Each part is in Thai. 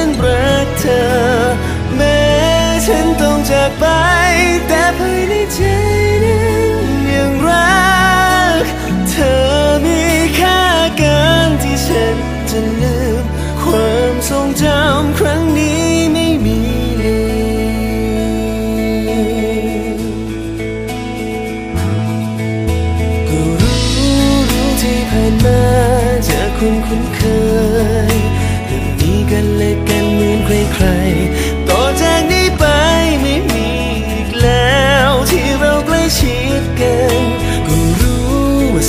้น ไป แต่ภายในใจนั้นยังรัก เธอมีค่าเกินที่ฉันจะลืม ความทรงจำครั้งนี้ไม่มีก็รู้รู้ที่ผ่านมาจากคนคุ้น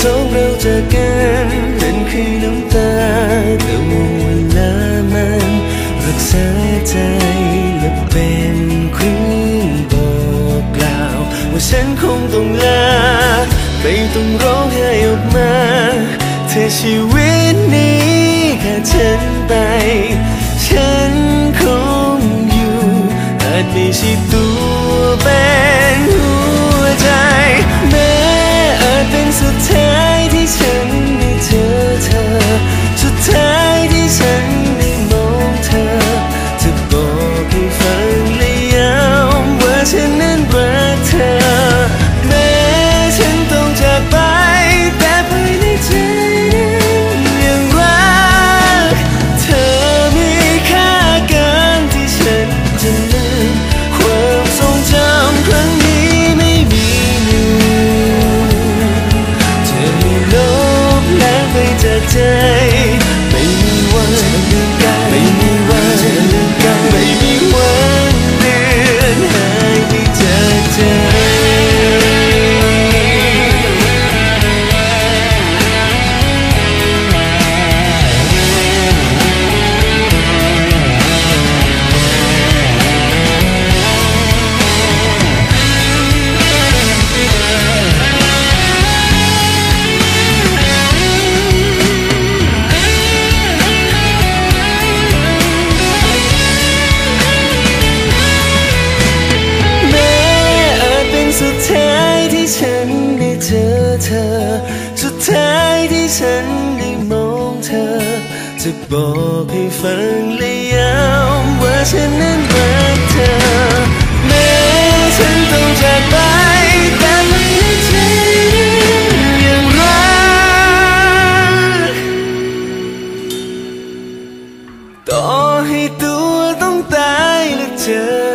สองเราเจอกันนั่นคือน้ำตาแต่ว่าเวลามันรักษาใจและเป็นเครื่องบอกกล่าว ว่าฉันคงต้องลาไม่ต้องร้องไห้ออกมาเธอชีวิตนี้ขาดฉันไป ฉันคงอยู่อาจไม่ใช่ ฉันได้เจอเธอ สุดท้ายที่ฉันได้มองเธอ จะบอกให้ฟังและย้ำว่าฉันนั้นรักเธอ แม้ฉันต้องจากไปแต่มันยังใจยังรักต่อให้ตัวต้องตายและเจอ